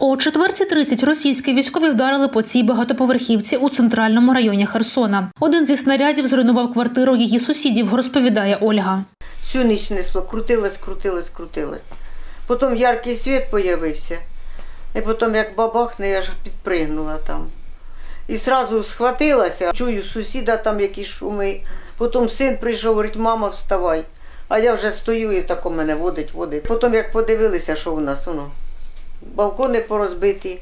О 4.30 російські військові вдарили по цій багатоповерхівці у центральному районі Херсона. Один зі снарядів зруйнував квартиру її сусідів, розповідає Ольга. Всю ніч несло, крутилось, крутилось, крутилось. Потім яркий світ появився. І потім, як бабахне, я ж підпригнула там. І зразу схватилася, чую сусіда там якісь шуми. Потім син прийшов, говорить, мама, вставай. А я вже стою і тако мене водить, водить. Потім як подивилися, що в нас воно. Балкони порозбиті,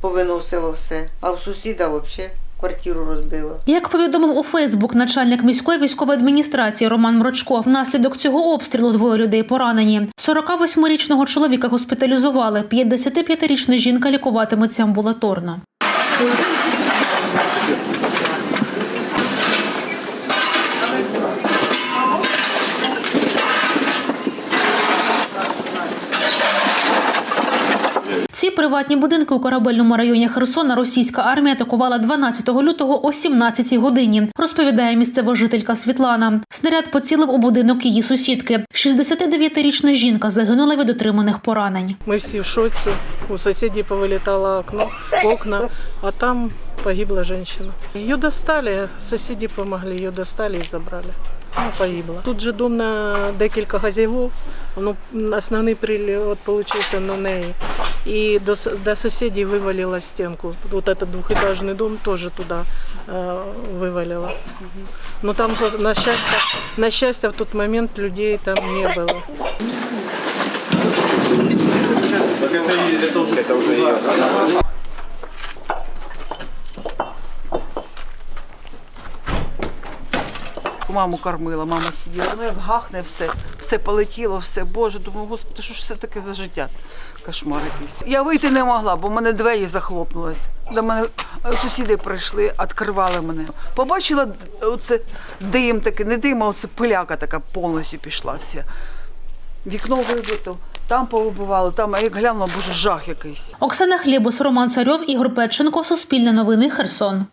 повиносило все. А в сусіда взагалі квартиру розбило. Як повідомив у Фейсбук начальник міської військової адміністрації Роман Мрочко, внаслідок цього обстрілу двоє людей поранені. 48-річного чоловіка госпіталізували. 55-річна жінка лікуватиметься амбулаторно. Ці приватні будинки у корабельному районі Херсона російська армія атакувала 12 лютого о 17 годині. Розповідає місцева жителька Світлана. Снаряд поцілив у будинок її сусідки. 69-річна жінка загинула від отриманих поранень. Мы все в шоке. У соседей повылетало окно, окна, а там погибла женщина. Ее достали, соседи помогли, ее достали и забрали. Она погибла. Тут же дом на декілька хазяївів, ну, основний прильот получився на неї І до, с- до сусідів вивалила стінку. Вот этот двухэтажный дом тоже туда э, вывалило. Но там, на щастя, на щастя, в тот момент людей там не было. Маму кормила, мама сиділа. Ну як гахне все, все полетіло, все. Боже, думаю, господи, що ж це таке за життя? Кошмар якийсь. Я вийти не могла, бо в мене двері захлопнулись. До мене е, сусіди прийшли, відкривали мене. Побачила оце дим такий, не дим, а оце пиляка така повністю пішла вся. Вікно вибито, там повибивали, там, а як глянула, боже, жах якийсь. Оксана Хлєбус, Роман Царьов, Ігор Петченко, Суспільне новини, Херсон.